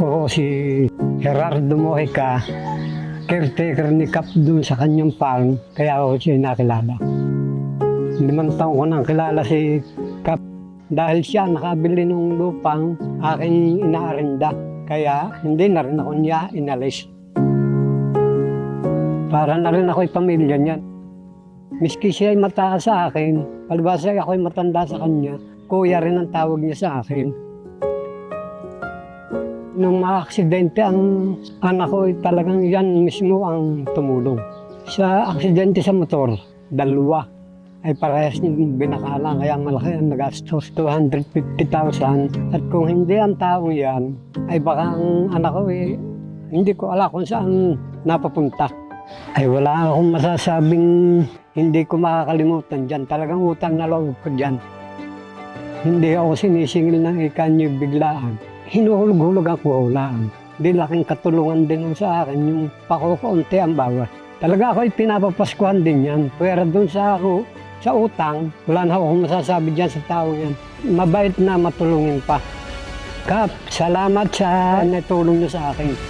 Ako si Gerardo Mojica, caretaker ni Cap doon sa kanyang farm, kaya ako siya nakilala. Limang taon ko nang kilala si Cap dahil siya nakabili ng lupang aking inaarinda. Kaya hindi na rin ako niya inalis. Para na rin ako'y pamilya niya. Miski siya ay mataas sa akin, palibasa ako'y matanda sa kanya, kuya rin ang tawag niya sa akin. Nung maaksidente ang anak ko, talagang yan mismo ang tumulong. Sa aksidente sa motor, dalawa ay parehas niyong binakala, kaya malaki ang nagastos, 250,000. At kung hindi ang taong yan, ay baka ang anak ko eh, hindi ko alam kung saan napapunta. Ay wala akong masasabing hindi ko makakalimutan dyan. Talagang utang na loob ko dyan. Hindi ako sinisingil ng ikanyo biglaan. Hinuhulog-hulog ako hulaan. Di laking katulungan din sa akin yung pakukunti ang bawat. Talaga ako pinapapaskuhan din yan. Pero doon sa ako, sa utang, wala na akong masasabi dyan sa tao yan. Mabait na matulungin pa. Kap, salamat sa natulong niyo sa akin.